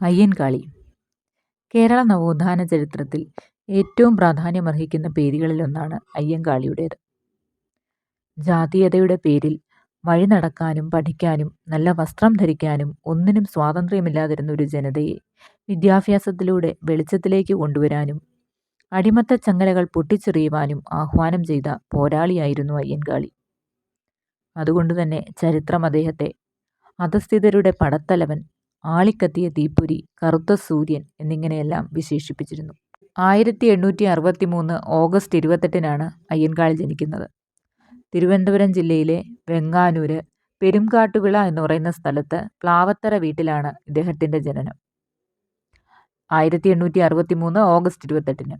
അയ്യൻകാളി. കേരള നവോത്ഥാന ചരിത്രത്തിൽ ഏറ്റവും പ്രാധാന്യമർഹിക്കുന്ന പേരുകളിലൊന്നാണ് അയ്യൻകാളിയുടേത്. ജാതീയതയുടെ പേരിൽ വഴി നടക്കാനും പഠിക്കാനും നല്ല വസ്ത്രം ധരിക്കാനും ഒന്നിനും സ്വാതന്ത്ര്യമില്ലാതിരുന്ന ഒരു ജനതയെ വിദ്യാഭ്യാസത്തിലൂടെ വെളിച്ചത്തിലേക്ക് കൊണ്ടുവരാനും അടിമത്ത ചങ്ങലകൾ പൊട്ടിച്ചെറിയുവാനും ആഹ്വാനം ചെയ്ത പോരാളിയായിരുന്നു അയ്യൻകാളി. അതുകൊണ്ടുതന്നെ ചരിത്രം അദ്ദേഹത്തെ അധസ്ഥിതരുടെ പടത്തലവൻ ആളിക്കത്തിയ തീപ്പൊരി കറുത്ത സൂര്യൻ എന്നിങ്ങനെയെല്ലാം വിശേഷിപ്പിച്ചിരുന്നു. ആയിരത്തി എണ്ണൂറ്റി അറുപത്തി മൂന്ന് ഓഗസ്റ്റ് ഇരുപത്തെട്ടിനാണ് അയ്യൻകാൾ ജനിക്കുന്നത്. തിരുവനന്തപുരം ജില്ലയിലെ വെങ്ങാനൂര് പെരുംകാട്ടുവിള എന്ന് പറയുന്ന സ്ഥലത്ത് പ്ലാവത്തറ വീട്ടിലാണ് ഇദ്ദേഹത്തിന്റെ ജനനം. ആയിരത്തി എണ്ണൂറ്റി അറുപത്തി മൂന്ന് ഓഗസ്റ്റ് ഇരുപത്തെട്ടിന്.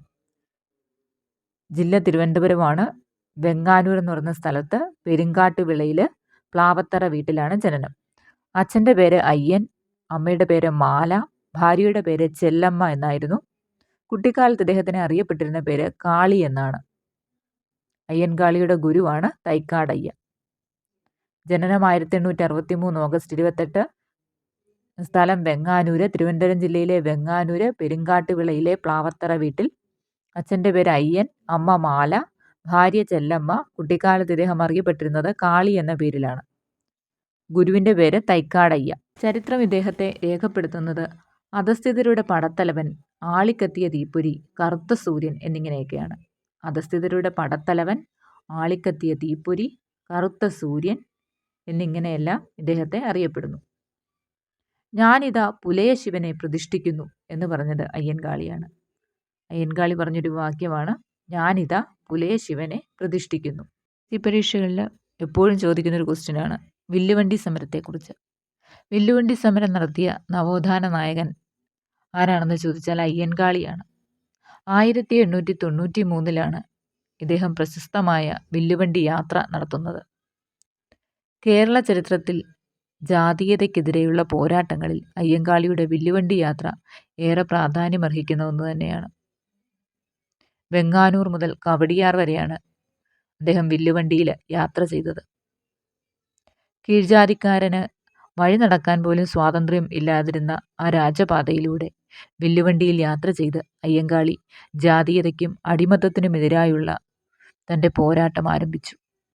ജില്ല തിരുവനന്തപുരമാണ്. വെങ്ങാനൂർ എന്ന് പറയുന്ന സ്ഥലത്ത് പെരുങ്കാട്ടുവിളയിൽ പ്ലാവത്തറ വീട്ടിലാണ് ജനനം. അച്ഛന്റെ പേര് അയ്യൻ അമ്മയുടെ പേര് മാല ഭാര്യയുടെ പേര് ചെല്ലമ്മ എന്നായിരുന്നു. കുട്ടിക്കാലത്ത് ഇദ്ദേഹത്തിന് അറിയപ്പെട്ടിരുന്ന പേര് കാളി എന്നാണ്. അയ്യൻകാളിയുടെ ഗുരുവാണ് തൈക്കാടയ്യ ജനനം ആയിരത്തി എണ്ണൂറ്റി അറുപത്തി മൂന്ന് ഓഗസ്റ്റ് ഇരുപത്തെട്ട്. സ്ഥലം വെങ്ങാനൂര് തിരുവനന്തപുരം ജില്ലയിലെ വെങ്ങാനൂര് പെരുങ്കാട്ടുവിളയിലെ പ്ലാവത്തറ വീട്ടിൽ. അച്ഛന്റെ പേര് അയ്യൻ അമ്മ മാല ഭാര്യ ചെല്ലമ്മ കുട്ടിക്കാലത്ത് ഇദ്ദേഹം അറിയപ്പെട്ടിരുന്നത് കാളി എന്ന പേരിലാണ്. ഗുരുവിന്റെ പേര് തൈക്കാടയ്യ ചരിത്രം ഇദ്ദേഹത്തെ രേഖപ്പെടുത്തുന്നത് അധസ്ഥിതരുടെ പടത്തലവൻ ആളിക്കത്തിയ തീപ്പൊരി കറുത്ത സൂര്യൻ എന്നിങ്ങനെയൊക്കെയാണ്. അധസ്ഥിതരുടെ പടത്തലവൻ ആളിക്കത്തിയ തീപ്പൊരി കറുത്ത സൂര്യൻ എന്നിങ്ങനെയെല്ലാം ഇദ്ദേഹത്തെ അറിയപ്പെടുന്നു. ഞാനിതാ പുലയ ശിവനെ പ്രതിഷ്ഠിക്കുന്നു എന്ന് പറഞ്ഞത് അയ്യൻകാളിയാണ്. അയ്യൻകാളി പറഞ്ഞൊരു വാക്യമാണ് ഞാനിതാ പുലയ ശിവനെ പ്രതിഷ്ഠിക്കുന്നു. ഈ പരീക്ഷകളിൽ എപ്പോഴും ചോദിക്കുന്ന ഒരു ക്വസ്റ്റ്യനാണ് വില്ലുവണ്ടി സമരത്തെക്കുറിച്ച്. വില്ലുവണ്ടി സമരം നടത്തിയ നവോത്ഥാന നായകൻ ആരാണെന്ന് ചോദിച്ചാൽ അയ്യൻകാളിയാണ്. ആയിരത്തി എണ്ണൂറ്റി തൊണ്ണൂറ്റി മൂന്നിലാണ് ഇദ്ദേഹം പ്രശസ്തമായ വില്ലുവണ്ടി യാത്ര നടത്തുന്നത്. കേരള ചരിത്രത്തിൽ ജാതീയതയ്ക്കെതിരെയുള്ള പോരാട്ടങ്ങളിൽ അയ്യങ്കാളിയുടെ വില്ലുവണ്ടി യാത്ര ഏറെ പ്രാധാന്യമർഹിക്കുന്ന ഒന്ന് തന്നെയാണ്. വെങ്ങാനൂർ മുതൽ കവടിയാർ വരെയാണ് അദ്ദേഹം വില്ലുവണ്ടിയിൽ യാത്ര ചെയ്തത്. കീഴ്ജാതിക്കാരന് വഴി നടക്കാൻ പോലും സ്വാതന്ത്ര്യം ഇല്ലാതിരുന്ന ആ രാജപാതയിലൂടെ വില്ലുവണ്ടിയിൽ യാത്ര ചെയ്ത് അയ്യങ്കാളി ജാതീയതയ്ക്കും അടിമത്തത്തിനുമെതിരായുള്ള തന്റെ പോരാട്ടം ആരംഭിച്ചു.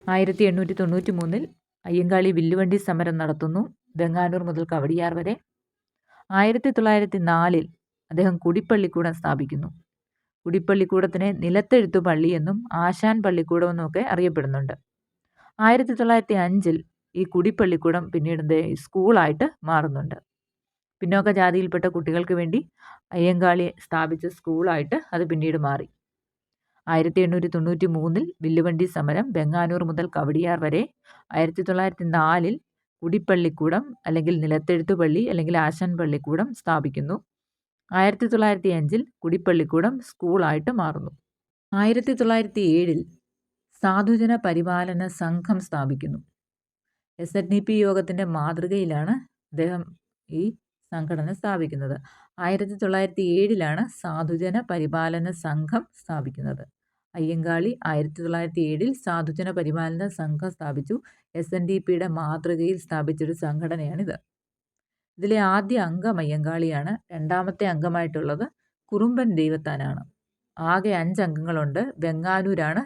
ആയിരത്തി എണ്ണൂറ്റി തൊണ്ണൂറ്റി മൂന്നിൽ അയ്യങ്കാളി വില്ലുവണ്ടി സമരം നടത്തുന്നു ബംഗാനൂർ മുതൽ കവടിയാർ വരെ. ആയിരത്തി തൊള്ളായിരത്തി നാലിൽ അദ്ദേഹം കുടിപ്പള്ളിക്കൂടം സ്ഥാപിക്കുന്നു. കുടിപ്പള്ളിക്കൂടത്തിനെ നിലത്തെഴുത്തു പള്ളി എന്നും ആശാൻ പള്ളിക്കൂടം എന്നുമൊക്കെ അറിയപ്പെടുന്നുണ്ട്. ആയിരത്തി തൊള്ളായിരത്തി അഞ്ചിൽ ഈ കുടിപ്പള്ളിക്കൂടം പിന്നീട് സ്കൂളായിട്ട് മാറുന്നുണ്ട്. പിന്നോക്ക ജാതിയിൽപ്പെട്ട കുട്ടികൾക്ക് വേണ്ടി അയ്യങ്കാളി സ്ഥാപിച്ച സ്കൂളായിട്ട് അത് പിന്നീട് മാറി. ആയിരത്തി എണ്ണൂറ്റി തൊണ്ണൂറ്റി മൂന്നിൽ വില്ലുവണ്ടി സമരം ബെങ്ങാനൂർ മുതൽ കവടിയാർ വരെ ആയിരത്തി തൊള്ളായിരത്തി നാലിൽ കുടിപ്പള്ളിക്കൂടം അല്ലെങ്കിൽ നിലത്തെഴുത്തു പള്ളി അല്ലെങ്കിൽ ആശാൻ പള്ളിക്കൂടം സ്ഥാപിക്കുന്നു. ആയിരത്തി തൊള്ളായിരത്തി അഞ്ചിൽ കുടിപ്പള്ളിക്കൂടം സ്കൂളായിട്ട് മാറുന്നു. ആയിരത്തി തൊള്ളായിരത്തി ഏഴിൽ സാധുജന പരിപാലന സംഘം സ്ഥാപിക്കുന്നു. എസ് എൻ ഡി പി യോഗത്തിന്റെ മാതൃകയിലാണ് അദ്ദേഹം ഈ സംഘടന സ്ഥാപിക്കുന്നത്. ആയിരത്തി തൊള്ളായിരത്തി ഏഴിലാണ് സാധുജന പരിപാലന സംഘം സ്ഥാപിക്കുന്നത്. അയ്യങ്കാളി ആയിരത്തി തൊള്ളായിരത്തി ഏഴിൽ സാധുജന പരിപാലന സംഘം സ്ഥാപിച്ചു. എസ് എൻ ഡി പിയുടെ മാതൃകയിൽ സ്ഥാപിച്ചൊരു സംഘടനയാണിത്. ഇതിലെ ആദ്യ അംഗം അയ്യങ്കാളിയാണ്. രണ്ടാമത്തെ അംഗമായിട്ടുള്ളത് കുറുമ്പൻ ദൈവത്താനാണ്. ആകെ അഞ്ച് അംഗങ്ങളുണ്ട്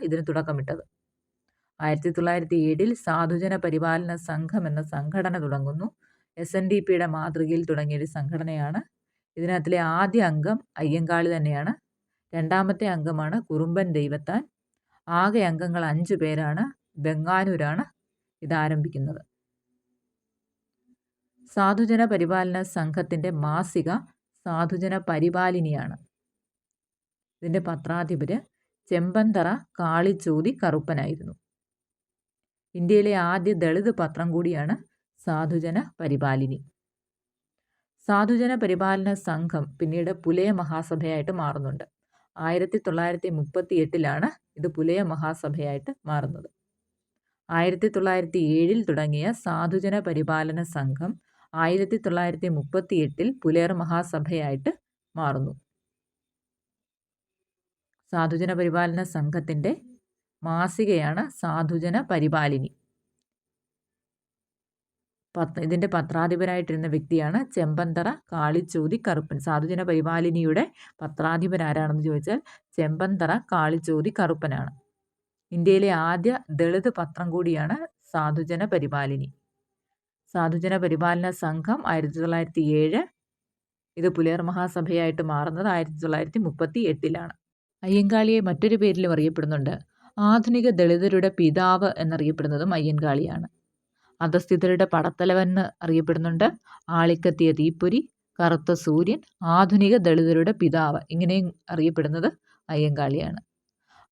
ഇതിന് തുടക്കമിട്ടത്. ആയിരത്തി തൊള്ളായിരത്തി ഏഴിൽ സാധുജന പരിപാലന സംഘം എന്ന സംഘടന തുടങ്ങുന്നു. എസ് എൻ ഡി പിയുടെ മാതൃകയിൽ തുടങ്ങിയൊരു സംഘടനയാണ്. ഇതിനകത്തിലെ ആദ്യ അംഗം അയ്യങ്കാളി തന്നെയാണ്. രണ്ടാമത്തെ അംഗമാണ് കുറുമ്പൻ ദൈവത്താൻ. ആകെ അംഗങ്ങൾ അഞ്ചു പേരാണ്. ബംഗാനൂരാണ് ഇതാരംഭിക്കുന്നത്. സാധുജന പരിപാലന സംഘത്തിന്റെ മാസിക സാധുജന പരിപാലിനിയാണ്. ഇതിന്റെ പത്രാധിപര് ചെമ്പന്തറ കാളിച്ചോതി കറുപ്പനായിരുന്നു. ഇന്ത്യയിലെ ആദ്യ ദളിത് പത്രം കൂടിയാണ് സാധുജന പരിപാലിനി. സാധുജന പരിപാലന സംഘം പിന്നീട് പുലയ മഹാസഭയായിട്ട് മാറുന്നുണ്ട്. ആയിരത്തി തൊള്ളായിരത്തി മുപ്പത്തി എട്ടിലാണ് ഇത് പുലയ മഹാസഭയായിട്ട് മാറുന്നത്. ആയിരത്തി തൊള്ളായിരത്തി ഏഴിൽ തുടങ്ങിയ സാധുജന പരിപാലന സംഘം ആയിരത്തി തൊള്ളായിരത്തി മുപ്പത്തി എട്ടിൽ പുലയർ മഹാസഭയായിട്ട് മാറുന്നു. സാധുജന പരിപാലന സംഘത്തിന്റെ മാസികയാണ് സാധുജന പരിപാലിനി. പത്ര ഇതിന്റെ പത്രാധിപരായിട്ടിരുന്ന വ്യക്തിയാണ് ചെമ്പന്തറ കാളിച്ചോതി കറുപ്പൻ. സാധുജന പരിപാലിനിയുടെ പത്രാധിപർ ആരാണെന്ന് ചോദിച്ചാൽ ചെമ്പന്തറ കാളിച്ചോതി കറുപ്പനാണ്. ഇന്ത്യയിലെ ആദ്യ ദളിത് പത്രം കൂടിയാണ് സാധുജന പരിപാലിനി. സാധുജന പരിപാലന സംഘം ആയിരത്തി തൊള്ളായിരത്തി ഏഴ് ഇത് പുലേർ മഹാസഭയായിട്ട് മാറുന്നത് ആയിരത്തി തൊള്ളായിരത്തി മുപ്പത്തി എട്ടിലാണ് അയ്യങ്കാളിയെ മറ്റൊരു പേരിലും അറിയപ്പെടുന്നുണ്ട്. ആധുനിക ദളിതരുടെ പിതാവ് എന്നറിയപ്പെടുന്നതും അയ്യൻകാളിയാണ്. അധസ്ഥിതരുടെ പടത്തലവൻ എന്ന് അറിയപ്പെടുന്നുണ്ട്. ആളിക്കത്തിയ തീപ്പൊരി കറുത്ത സൂര്യൻ ആധുനിക ദളിതരുടെ പിതാവ് ഇങ്ങനെയും അറിയപ്പെടുന്നത് അയ്യങ്കാളിയാണ്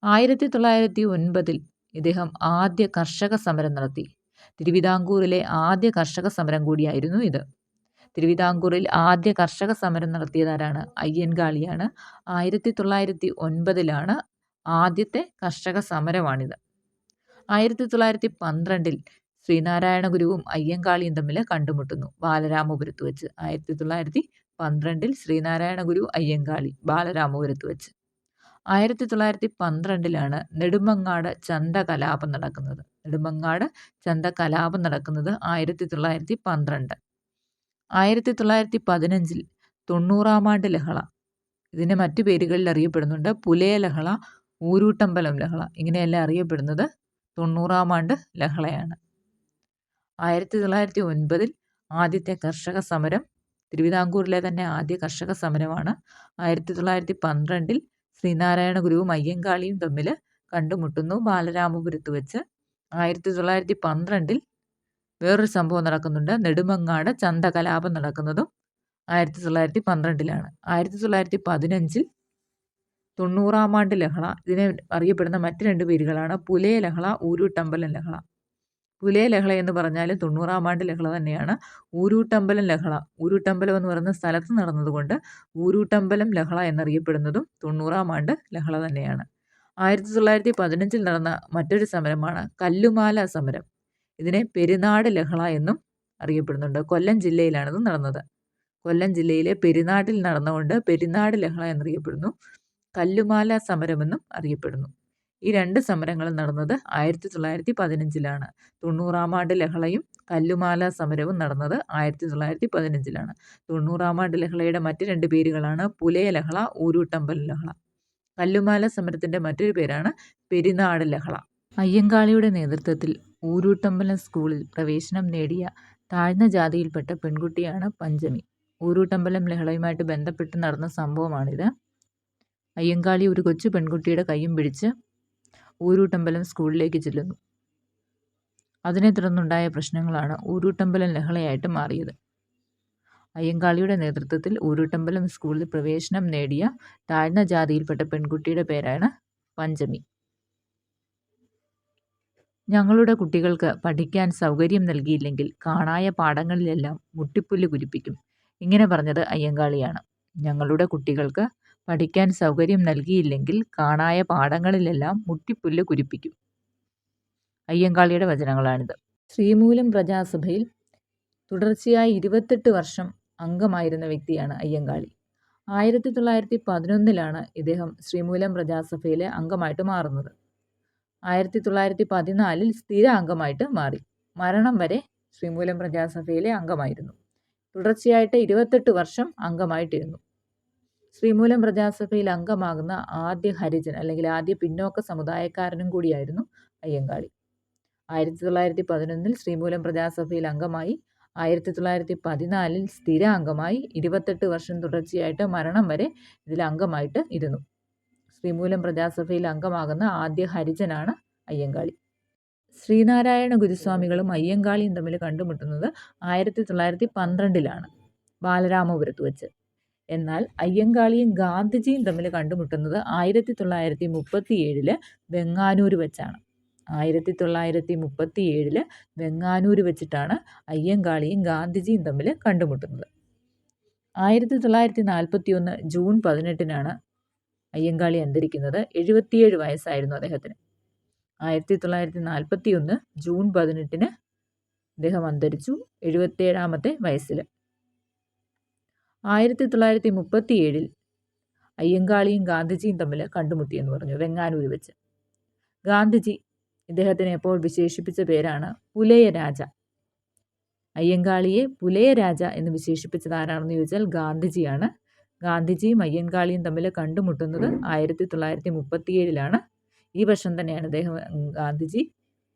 ആയിരത്തി തൊള്ളായിരത്തി ഒൻപതിൽ ഇദ്ദേഹം ആദ്യ കർഷക സമരം നടത്തി. തിരുവിതാംകൂറിലെ ആദ്യ കർഷക സമരം കൂടിയായിരുന്നു ഇത്. തിരുവിതാംകൂറിൽ ആദ്യ കർഷക സമരം നടത്തിയതാരാണ്? അയ്യൻകാളിയാണ്. ആയിരത്തി തൊള്ളായിരത്തി ഒൻപതിലാണ് ആദ്യത്തെ കർഷക സമരമാണിത്. ആയിരത്തി തൊള്ളായിരത്തി പന്ത്രണ്ടിൽ ശ്രീനാരായണ ഗുരുവും അയ്യങ്കാളിയും തമ്മിൽ കണ്ടുമുട്ടുന്നു ബാലരാമപുരത്ത് വെച്ച്. ആയിരത്തി തൊള്ളായിരത്തി പന്ത്രണ്ടിൽ ശ്രീനാരായണ ഗുരു അയ്യങ്കാളി ബാലരാമപുരത്ത് വെച്ച്. ആയിരത്തി തൊള്ളായിരത്തി പന്ത്രണ്ടിലാണ് നെടുമങ്ങാട് ചന്ത കലാപം നടക്കുന്നത്. നെടുമങ്ങാട് ചന്ത കലാപം നടക്കുന്നത് ആയിരത്തി തൊള്ളായിരത്തി പന്ത്രണ്ട് ആയിരത്തി തൊള്ളായിരത്തി പതിനഞ്ചിൽ തൊണ്ണൂറാം ആണ്ട് ലഹള. ഇതിനെ മറ്റു പേരുകളിൽ അറിയപ്പെടുന്നുണ്ട്. പുലയ ലഹള ഊരൂട്ടമ്പലം ലഹള. ഇങ്ങനെയല്ല അറിയപ്പെടുന്നത്? തൊണ്ണൂറാം ആണ്ട് ലഹളയാണ്. ആയിരത്തി തൊള്ളായിരത്തി ഒൻപതിൽ ആദ്യത്തെ കർഷക സമരം തിരുവിതാംകൂറിലെ തന്നെ ആദ്യ കർഷക സമരമാണ്. ആയിരത്തി തൊള്ളായിരത്തി പന്ത്രണ്ടിൽ ശ്രീനാരായണ ഗുരുവും അയ്യങ്കാളിയും തമ്മിൽ കണ്ടുമുട്ടുന്നു ബാലരാമപുരത്ത് വെച്ച്. ആയിരത്തി തൊള്ളായിരത്തി പന്ത്രണ്ടിൽ വേറൊരു സംഭവം നടക്കുന്നുണ്ട്. നെടുമങ്ങാട് ചന്തകലാപം നടക്കുന്നതും ആയിരത്തി തൊള്ളായിരത്തി പന്ത്രണ്ടിലാണ് ആയിരത്തി തൊള്ളായിരത്തി പതിനഞ്ചിൽ തൊണ്ണൂറാം ആണ്ട് ലഹള. ഇതിനെ അറിയപ്പെടുന്ന മറ്റ് രണ്ട് പേരുകളാണ് പുലയ ലഹള ഊരൂട്ടമ്പലൻ ലഹള. പുലയ ലഹള എന്ന് പറഞ്ഞാൽ തൊണ്ണൂറാം ആണ്ട് ലഹള തന്നെയാണ്. ഊരൂട്ടമ്പലം ലഹള. ഊരൂട്ടമ്പലം എന്ന് പറയുന്ന സ്ഥലത്ത് നടന്നതുകൊണ്ട് ഊരൂട്ടമ്പലം ലഹള എന്നറിയപ്പെടുന്നതും തൊണ്ണൂറാം ആണ്ട് ലഹള തന്നെയാണ്. ആയിരത്തി തൊള്ളായിരത്തി പതിനഞ്ചിൽ നടന്ന മറ്റൊരു സമരമാണ് കല്ലുമാല സമരം. ഇതിനെ പെരുന്നാട് ലഹള എന്നും അറിയപ്പെടുന്നുണ്ട്. കൊല്ലം ജില്ലയിലാണിത് നടന്നത്. കൊല്ലം ജില്ലയിലെ പെരുന്നാട്ടിൽ നടന്നുകൊണ്ട് പെരുന്നാട് ലഹള എന്നറിയപ്പെടുന്നു. കല്ലുമാല സമരമെന്നും അറിയപ്പെടുന്നു. ഈ രണ്ട് സമരങ്ങളും നടന്നത് ആയിരത്തി തൊള്ളായിരത്തി പതിനഞ്ചിലാണ് തൊണ്ണൂറാം ആണ്ട് ലഹളയും കല്ലുമാല സമരവും നടന്നത് ആയിരത്തി തൊള്ളായിരത്തി പതിനഞ്ചിലാണ് തൊണ്ണൂറാം ആണ്ട് ലഹളയുടെ മറ്റ് രണ്ട് പേരുകളാണ് പുലയ ലഹള ഊരൂട്ടമ്പൽ ലഹള. കല്ലുമാല സമരത്തിന്റെ മറ്റൊരു പേരാണ് പെരുന്നാട് ലഹള. അയ്യങ്കാളിയുടെ നേതൃത്വത്തിൽ ഊരൂട്ടമ്പലം സ്കൂളിൽ പ്രവേശനം നേടിയ താഴ്ന്ന ജാതിയിൽപ്പെട്ട പെൺകുട്ടിയാണ് പഞ്ചമി. ഊരൂട്ടമ്പലം ലഹളയുമായിട്ട് ബന്ധപ്പെട്ട് നടന്ന സംഭവമാണിത്. അയ്യങ്കാളി ഒരു കൊച്ചു പെൺകുട്ടിയുടെ കൈയും പിടിച്ച് ഊരൂട്ടമ്പലം സ്കൂളിലേക്ക് ചെല്ലുന്നു. അതിനെ തുടർന്നുണ്ടായ പ്രശ്നങ്ങളാണ് ഊരൂട്ടമ്പലം ലഹളയായിട്ട് മാറിയത്. അയ്യങ്കാളിയുടെ നേതൃത്വത്തിൽ ഊരൂട്ടമ്പലം സ്കൂളിൽ പ്രവേശനം നേടിയ താഴ്ന്ന ജാതിയിൽപ്പെട്ട പെൺകുട്ടിയുടെ പേരാണ് പഞ്ചമി. ഞങ്ങളുടെ കുട്ടികൾക്ക് പഠിക്കാൻ സൗകര്യം നൽകിയില്ലെങ്കിൽ കാണായ പാഠങ്ങളിലെല്ലാം മുട്ടിപ്പുല്ല് കുരിപ്പിക്കും ഇങ്ങനെ പറഞ്ഞത് അയ്യങ്കാളിയാണ്. ഞങ്ങളുടെ കുട്ടികൾക്ക് പഠിക്കാൻ സൗകര്യം നൽകിയില്ലെങ്കിൽ കാണായ പാഠങ്ങളിലെല്ലാം മുട്ടിപ്പുല്ല് കുരിപ്പിക്കും. അയ്യങ്കാളിയുടെ വചനങ്ങളാണിത്. ശ്രീമൂലം പ്രജാസഭയിൽ തുടർച്ചയായി ഇരുപത്തെട്ട് വർഷം അംഗമായിരുന്ന വ്യക്തിയാണ് അയ്യങ്കാളി. ആയിരത്തി തൊള്ളായിരത്തി പതിനൊന്നിലാണ് ഇദ്ദേഹം ശ്രീമൂലം പ്രജാസഭയിലെ അംഗമായിട്ട് മാറുന്നത്. ആയിരത്തി തൊള്ളായിരത്തി പതിനാലിൽ സ്ഥിര അംഗമായിട്ട് മാറി. മരണം വരെ ശ്രീമൂലം പ്രജാസഭയിലെ അംഗമായിരുന്നു. തുടർച്ചയായിട്ട് ഇരുപത്തെട്ട് വർഷം അംഗമായിട്ടിരുന്നു. ശ്രീമൂലം പ്രജാസഭയിൽ അംഗമാകുന്ന ആദ്യ ഹരിജൻ അല്ലെങ്കിൽ ആദ്യ പിന്നോക്ക സമുദായക്കാരനും കൂടിയായിരുന്നു അയ്യങ്കാളി. ആയിരത്തി തൊള്ളായിരത്തി പതിനൊന്നിൽ ശ്രീമൂലം പ്രജാസഭയിൽ അംഗമായി ആയിരത്തി തൊള്ളായിരത്തി പതിനാലിൽ സ്ഥിര അംഗമായി ഇരുപത്തെട്ട് വർഷം തുടർച്ചയായിട്ട് മരണം വരെ ഇതിൽ അംഗമായിട്ട് ഇരുന്നു. ശ്രീമൂലം പ്രജാസഭയിൽ അംഗമാകുന്ന ആദ്യ ഹരിജനാണ് അയ്യങ്കാളി. ശ്രീനാരായണ ഗുരുസ്വാമികളും അയ്യങ്കാളിയും തമ്മിൽ കണ്ടുമുട്ടുന്നത് ആയിരത്തി തൊള്ളായിരത്തി പന്ത്രണ്ടിലാണ് ബാലരാമപുരത്ത് വെച്ച്. എന്നാൽ അയ്യങ്കാളിയും ഗാന്ധിജിയും തമ്മിൽ കണ്ടുമുട്ടുന്നത് ആയിരത്തി തൊള്ളായിരത്തി മുപ്പത്തി ഏഴിൽ വെങ്ങാനൂർ വെച്ചാണ്. ആയിരത്തി തൊള്ളായിരത്തി മുപ്പത്തി ഏഴിൽ വെങ്ങാനൂർ വെച്ചിട്ടാണ് അയ്യങ്കാളിയും ഗാന്ധിജിയും തമ്മിൽ കണ്ടുമുട്ടുന്നത്. ആയിരത്തി തൊള്ളായിരത്തി നാൽപ്പത്തി ഒന്ന് ജൂൺ പതിനെട്ടിനാണ് അയ്യങ്കാളി അന്തരിക്കുന്നത്. എഴുപത്തിയേഴ് വയസ്സായിരുന്നു അദ്ദേഹത്തിന്. ആയിരത്തി തൊള്ളായിരത്തി നാൽപ്പത്തി ഒന്ന് ജൂൺ പതിനെട്ടിന് അദ്ദേഹം അന്തരിച്ചു. എഴുപത്തിയേഴാമത്തെ വയസ്സിൽ ആയിരത്തി തൊള്ളായിരത്തി മുപ്പത്തി ഏഴിൽ അയ്യങ്കാളിയും ഗാന്ധിജിയും തമ്മിൽ കണ്ടുമുട്ടിയെന്ന് പറഞ്ഞു വെങ്ങാനൂർ വെച്ച്. ഗാന്ധിജി ഇദ്ദേഹത്തിനെ എപ്പോൾ വിശേഷിപ്പിച്ച പേരാണ് പുലയ രാജ അയ്യങ്കാളിയെ പുലയ രാജ എന്ന് വിശേഷിപ്പിച്ചത് ആരാണെന്ന് ചോദിച്ചാൽ ഗാന്ധിജിയാണ്. ഗാന്ധിജിയും അയ്യങ്കാളിയും തമ്മിൽ കണ്ടുമുട്ടുന്നത് ആയിരത്തി തൊള്ളായിരത്തി മുപ്പത്തിയേഴിലാണ് ഈ വർഷം തന്നെയാണ് അദ്ദേഹം ഗാന്ധിജി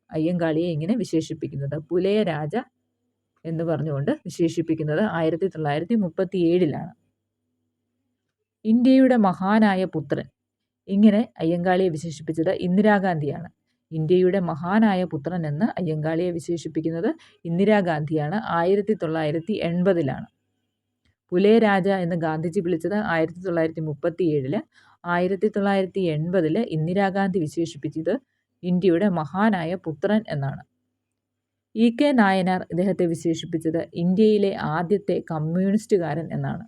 അയ്യങ്കാളിയെ ഇങ്ങനെ വിശേഷിപ്പിക്കുന്നത്. പുലയ രാജ എന്ന് പറഞ്ഞുകൊണ്ട് വിശേഷിപ്പിക്കുന്നത് ആയിരത്തി തൊള്ളായിരത്തി മുപ്പത്തി ഏഴിലാണ് ഇന്ത്യയുടെ മഹാനായ പുത്രൻ. ഇങ്ങനെ അയ്യങ്കാളിയെ വിശേഷിപ്പിച്ചത് ഇന്ദിരാഗാന്ധിയാണ്. ഇന്ത്യയുടെ മഹാനായ പുത്രൻ എന്ന് അയ്യങ്കാളിയെ വിശേഷിപ്പിക്കുന്നത് ഇന്ദിരാഗാന്ധിയാണ്. ആയിരത്തി തൊള്ളായിരത്തി എൺപതിലാണ് പുലയരാജ എന്ന് ഗാന്ധിജി വിളിച്ചത് ആയിരത്തി തൊള്ളായിരത്തി മുപ്പത്തി ഏഴിൽ ആയിരത്തി തൊള്ളായിരത്തി എൺപതിൽ ഇന്ദിരാഗാന്ധി വിശേഷിപ്പിച്ചത് ഇന്ത്യയുടെ മഹാനായ പുത്രൻ എന്നാണ്. ഇ കെ നായനാർ ഇദ്ദേഹത്തെ വിശേഷിപ്പിച്ചത് ഇന്ത്യയിലെ ആദ്യത്തെ കമ്മ്യൂണിസ്റ്റുകാരൻ എന്നാണ്.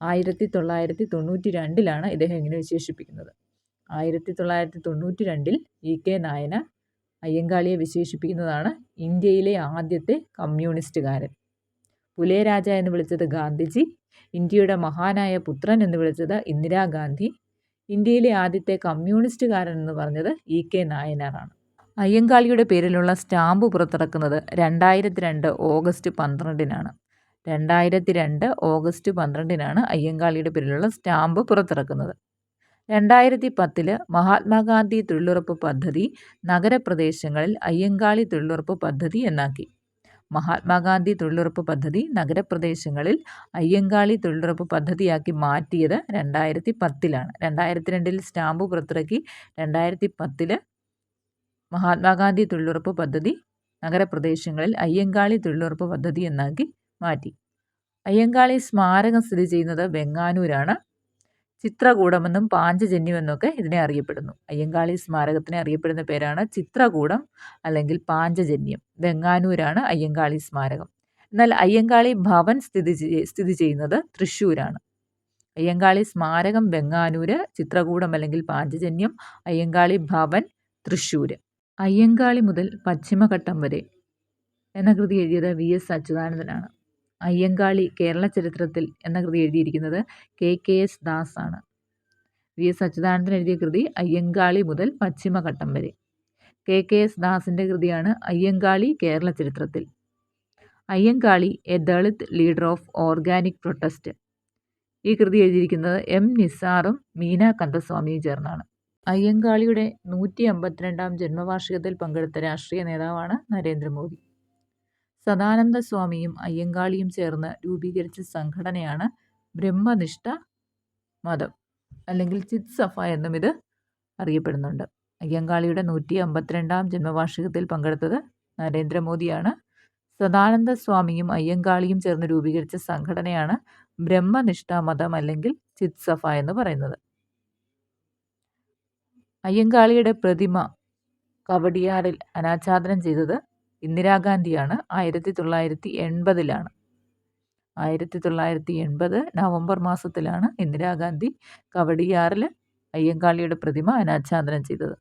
ആയിരത്തി തൊള്ളായിരത്തി തൊണ്ണൂറ്റി രണ്ടിലാണ് ഇദ്ദേഹം ഇങ്ങനെ വിശേഷിപ്പിക്കുന്നത്. ആയിരത്തി തൊള്ളായിരത്തി തൊണ്ണൂറ്റി രണ്ടിൽ ഇ കെ നായനാർ അയ്യങ്കാളിയെ വിശേഷിപ്പിക്കുന്നതാണ് ഇന്ത്യയിലെ ആദ്യത്തെ കമ്മ്യൂണിസ്റ്റുകാരൻ. പുലയരാജ എന്ന് വിളിച്ചത് ഗാന്ധിജി ഇന്ത്യയുടെ മഹാനായ പുത്രൻ എന്ന് വിളിച്ചത് ഇന്ദിരാഗാന്ധി ഇന്ത്യയിലെ ആദ്യത്തെ കമ്മ്യൂണിസ്റ്റുകാരൻ എന്ന് പറഞ്ഞത് ഇ കെ നായനാറാണ് അയ്യങ്കാളിയുടെ പേരിലുള്ള സ്റ്റാമ്പ് പുറത്തിറക്കുന്നത് രണ്ടായിരത്തി രണ്ട് ഓഗസ്റ്റ് പന്ത്രണ്ടിനാണ്. രണ്ടായിരത്തി രണ്ട് ഓഗസ്റ്റ് പന്ത്രണ്ടിനാണ് അയ്യങ്കാളിയുടെ പേരിലുള്ള സ്റ്റാമ്പ് പുറത്തിറക്കുന്നത്. രണ്ടായിരത്തി പത്തിൽ മഹാത്മാഗാന്ധി തൊഴിലുറപ്പ് പദ്ധതി നഗരപ്രദേശങ്ങളിൽ അയ്യങ്കാളി തൊഴിലുറപ്പ് പദ്ധതി എന്നാക്കി. മഹാത്മാഗാന്ധി തൊഴിലുറപ്പ് പദ്ധതി നഗരപ്രദേശങ്ങളിൽ അയ്യങ്കാളി തൊഴിലുറപ്പ് പദ്ധതിയാക്കി മാറ്റിയത് രണ്ടായിരത്തി പത്തിലാണ് രണ്ടായിരത്തി രണ്ടിൽ സ്റ്റാമ്പ് പുറത്തിറക്കി. രണ്ടായിരത്തി പത്തിൽ മഹാത്മാഗാന്ധി തൊഴിലുറപ്പ് പദ്ധതി നഗരപ്രദേശങ്ങളിൽ അയ്യങ്കാളി തൊഴിലുറപ്പ് പദ്ധതി എന്നാക്കി മാറ്റി. അയ്യങ്കാളി സ്മാരകം സ്ഥിതി ചെയ്യുന്നത് വെങ്ങാനൂരാണ്. ചിത്രകൂടമെന്നും പാഞ്ചജന്യമെന്നൊക്കെ ഇതിനെ അറിയപ്പെടുന്നു. അയ്യങ്കാളി സ്മാരകത്തിനെ അറിയപ്പെടുന്ന പേരാണ് ചിത്രകൂടം അല്ലെങ്കിൽ പാഞ്ചജന്യം. വെങ്ങാനൂരാണ് അയ്യങ്കാളി സ്മാരകം. എന്നാൽ അയ്യങ്കാളി ഭവൻ സ്ഥിതി സ്ഥിതി ചെയ്യുന്നത് തൃശ്ശൂരാണ്. അയ്യങ്കാളി സ്മാരകം വെങ്ങാനൂര് ചിത്രകൂടം അല്ലെങ്കിൽ പാഞ്ചജന്യം അയ്യങ്കാളി ഭവൻ തൃശ്ശൂര്. അയ്യങ്കാളി മുതൽ പശ്ചിമഘട്ടം വരെ എന്ന കൃതി എഴുതിയത് വി എസ് അച്യുതാനന്ദനാണ്. അയ്യങ്കാളി കേരള ചരിത്രത്തിൽ എന്ന കൃതി എഴുതിയിരിക്കുന്നത് കെ കെ എസ് ദാസ് ആണ് വി എസ് അച്യുതാനന്ദൻ എഴുതിയ കൃതി അയ്യങ്കാളി മുതൽ പശ്ചിമഘട്ടം വരെ. കെ കെ എസ് ദാസിന്റെ കൃതിയാണ് അയ്യങ്കാളി കേരള ചരിത്രത്തിൽ. Ayyankali a Dalit leader of organic protest. ഈ കൃതി എഴുതിയിരിക്കുന്നത് എം നിസാറും മീന കന്തസ്വാമിയും ചേർന്നാണ്. അയ്യങ്കാളിയുടെ നൂറ്റി അമ്പത്തിരണ്ടാം ജന്മവാർഷികത്തിൽ പങ്കെടുത്ത രാഷ്ട്രീയ നേതാവാണ് നരേന്ദ്രമോദി. സദാനന്ദ സ്വാമിയും അയ്യങ്കാളിയും ചേർന്ന് രൂപീകരിച്ച സംഘടനയാണ് ബ്രഹ്മനിഷ്ഠ മതം അല്ലെങ്കിൽ ചിത് സഫ എന്നും ഇത് അറിയപ്പെടുന്നുണ്ട്. അയ്യങ്കാളിയുടെ നൂറ്റി അമ്പത്തിരണ്ടാം ജന്മവാർഷികത്തിൽ പങ്കെടുത്തത് നരേന്ദ്രമോദിയാണ്. സദാനന്ദ സ്വാമിയും അയ്യങ്കാളിയും ചേർന്ന് രൂപീകരിച്ച സംഘടനയാണ് ബ്രഹ്മനിഷ്ഠ മതം അല്ലെങ്കിൽ ചിത് സഫ എന്ന് പറയുന്നത്. അയ്യങ്കാളിയുടെ പ്രതിമ കവടിയാറിൽ അനാച്ഛാദനം ചെയ്തത് ഇന്ദിരാഗാന്ധിയാണ്. ആയിരത്തി തൊള്ളായിരത്തി എൺപതിലാണ് ആയിരത്തി തൊള്ളായിരത്തി എൺപത് നവംബർ മാസത്തിലാണ് ഇന്ദിരാഗാന്ധി കവടിയാറിൽ അയ്യങ്കാളിയുടെ പ്രതിമ അനാച്ഛാദനം ചെയ്തത്.